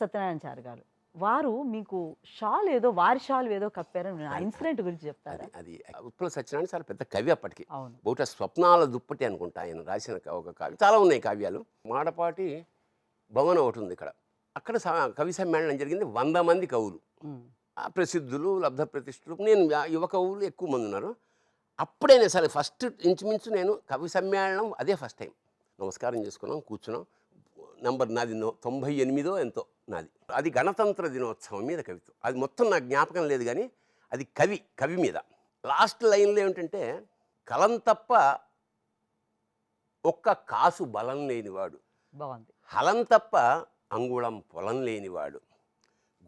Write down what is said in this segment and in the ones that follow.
సత్యనారాయణ చారి గారు. వారు మీకు షాల్ ఏదో వారి షాల్ ఏదో కప్పారని ఆ ఇన్సిడెంట్ గురించి చెప్తారా? అది ఉత్పల సత్యనారాయణ చాలా పెద్ద కవి అప్పటికి. అవును. బహుశా స్వప్నాల దుప్పటి అనుకుంటా ఆయన రాసిన ఒక కావ్యం. చాలా ఉన్నాయి కావ్యాలు. మాడపాటి భవనం ఒకటి ఉంది ఇక్కడ. అక్కడ కవి సమ్మేళనం జరిగింది వంద మంది కవులు. ప్రసిద్ధులు లబ్ధ ప్రతిష్ఠులు. నేను యువ కవులు ఎక్కువ మంది ఉన్నారు. అప్పుడే నేను సరే ఫస్ట్ ఇంచుమించు నేను కవి సమ్మేళనం అదే ఫస్ట్ టైం. నమస్కారం చేసుకున్నాం కూర్చున్నాం. నంబర్ నాది తొంభై ఎనిమిదో ఎంతో. నాది. అది గణతంత్ర దినోత్సవం మీద కవిత్వం. అది మొత్తం నాకు జ్ఞాపకం లేదు కానీ అది కవి కవి మీద. లాస్ట్ లైన్లో ఏమిటంటే కలం తప్ప ఒక్క కాసు బలం లేనివాడు. బాగుంది. హలం తప్ప అంగుళం పొలం లేనివాడు.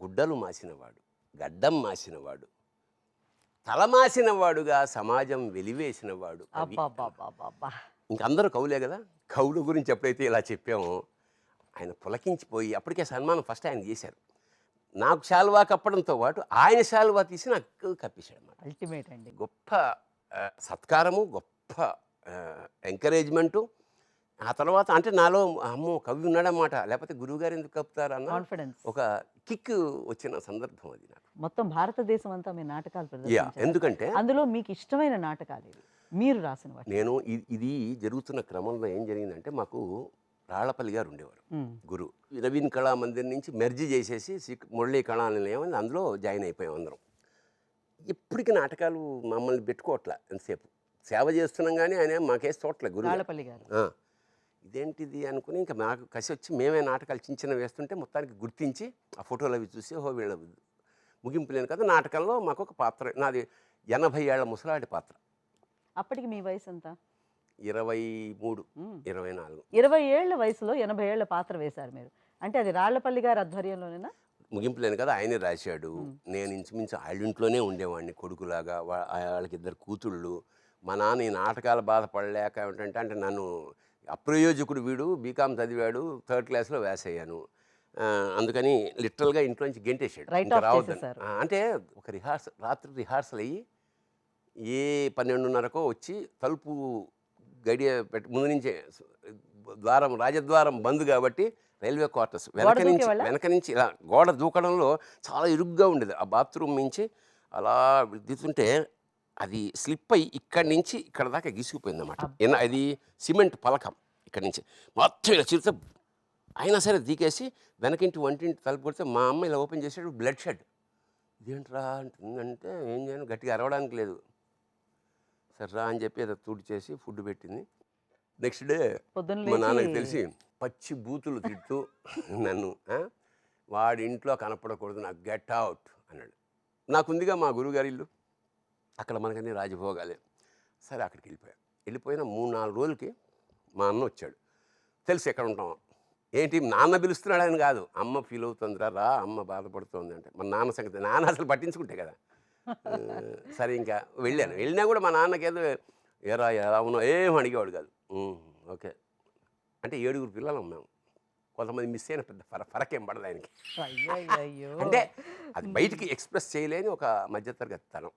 గుడ్డలు మాసినవాడు. గడ్డం మాసినవాడు. తలమాసినవాడుగా సమాజం వెలివేసినవాడు. కవి. అబ్బా ఇంక అందరూ కవులే కదా? కవుల గురించి ఎప్పుడైతే ఇలా చెప్పామో ఆయన పులకించిపోయి అప్పటికే సన్మానం ఫస్ట్ ఆయన చేశారు. నాకు శాలువా కప్పడంతో పాటు ఆయన శాలువా తీసి నాకు కప్పేశాడు అన్నమాట అల్టిమేట్ అండి. గొప్ప సత్కారము గొప్ప ఎంకరేజ్మెంటు ఆ తర్వాత అంటే నాలో అమ్మో కవి ఉన్నాడన్నమాట. లేకపోతే గురువుగారు ఎందుకు కప్పుతారు అన్న కాన్ఫిడెన్స్ ఒక కిక్ వచ్చిన సందర్భం అది నాకు. మొత్తం భారతదేశం అంతా మీ నాటకాలు ఎందుకంటే అందులో మీకు ఇష్టమైన నాటకాలు మీరు రాసిన వాటి నేను ఇది జరుగుతున్న క్రమంలో ఏం జరిగిందంటే మాకు రాళ్ళపల్లి గారు ఉండేవారు. గురు. నవీన్ కళా మందిర్ నుంచి మెర్జీ చేసేసి శ్రీ మురళీ కళా నిలయం అందులో జాయిన్ అయిపోయాం అందరం. ఇప్పటికి నాటకాలు మమ్మల్ని పెట్టుకోవట్లే ఎంతసేపు. సేవ చేస్తున్నాం కానీ ఆయన మాకేసి చూడట్లే గారు. రాళ్ళపల్లి గారు. ఆ, ఇదేంటిది అనుకుని ఇంకా మాకు కసి వచ్చి మేమే నాటకాలు చిన్న చిన్న వేస్తుంటే మొత్తానికి గుర్తించి ఆ ఫోటోలు అవి చూసి ఓ వీళ్ళ ముగింపు లేని కదా నాటకంలో మాకు ఒక పాత్ర. నాది ఎనభై ఏళ్ళ ముసలాడి పాత్ర. అప్పటికి మీ వయసు ఎంత? ఇరవై మూడు. ఇరవై నాలుగు. ఇరవై ఏళ్ళ వయసులో ఎనభై ఏళ్ళ పాత్ర వేశారు మీరు. అంటే అది రాళ్ళపల్లి గారి ఆధ్వర్యంలోనేనా? ముగింపు లేని కదా ఆయనే రాశాడు. నేను ఇంచుమించు వాళ్ళ ఇంట్లోనే ఉండేవాడిని కొడుకులాగా. వాళ్ళకి ఇద్దరు కూతుళ్ళు. మా నాన్న ఈ నాటకాల బాధపడలేక ఏంటంటే అంటే నన్ను అప్రయోజకుడు వీడు బీకామ్ చదివాడు థర్డ్ క్లాస్లో వేస్ అయ్యాను ఆ, అందుకని లిటరల్గా off రావద్దని. చేసేశారు. ఆ, అంటే ఒక రిహార్సల్ రాత్రి రిహార్సల్ అయ్యి ఏ పన్నెండున్నరకో వచ్చి తలుపు గడియ పెట్టి ముందు నుంచే ద్వారం రాజద్వారం బంద్ కాబట్టి రైల్వే క్వార్టర్స్. వెనక నుంచి? వెనక నుంచి ఇలా గోడ దూకడంలో చాలా ఇరుగ్గా ఉండేది. ఆ బాత్రూమ్ నుంచి అలా దిగుతుంటే అది స్లిప్ అయ్యి ఇక్కడి నుంచి ఇక్కడ దాకా గీసుకుపోయింది అన్నమాట అది సిమెంట్ పలకం ఇక్కడి నుంచి. మొత్తం ఇలా చిరుత అయినా సరే దిగేసి వెనకింటి వంటింటి తలుపు కొడితే మా అమ్మ ఇలా ఓపెన్ చేసాడు బ్లడ్ షెడ్. ఇదేంట్రా అంటుందంటే ఏం చేయను గట్టిగా అరవడానికి లేదు. సరే రా అని చెప్పి ఏదో తుడి చేసి ఫుడ్ పెట్టింది. నెక్స్ట్ డే మా నాన్నకి తెలిసి పచ్చి బూతులు తిడుతూ నన్ను వాడి ఇంట్లో కనపడకూడదు నాకు గెట్ అవుట్ అన్నాడు. నాకుందిగా మా గురువుగారి ఇల్లు. అక్కడ మనకన్నీ రాజభోగాలే. సరే అక్కడికి వెళ్ళిపోయా. వెళ్ళిపోయిన మూడు నాలుగు రోజులకి మా అన్న వచ్చాడు. తెలుసు ఎక్కడ ఉంటాం. ఏంటి నాన్న పిలుస్తున్నాడు అని కాదు. అమ్మ ఫీల్ అవుతుందిరా రా అమ్మ బాధపడుతోంది అంటే. మా నాన్న సంగతి నాన్న అసలు పట్టించుకుంటే కదా. సరే ఇంకా వెళ్ళాను. వెళ్ళినా కూడా మా నాన్నకేదో ఎరా ఎలా ఉన్నావు? ఏం అడిగేవాడు కాదు. "Um, okay. అంటే ఏడుగురు పిల్లలు ఉన్నాం. కొంతమంది మిస్ అయిన పెద్ద ఫర ఫరకేం పడదు ఆయనకి. అయ్యో అంటే అది బయటికి ఎక్స్ప్రెస్ చేయలేని ఒక మధ్యతరగతి తనం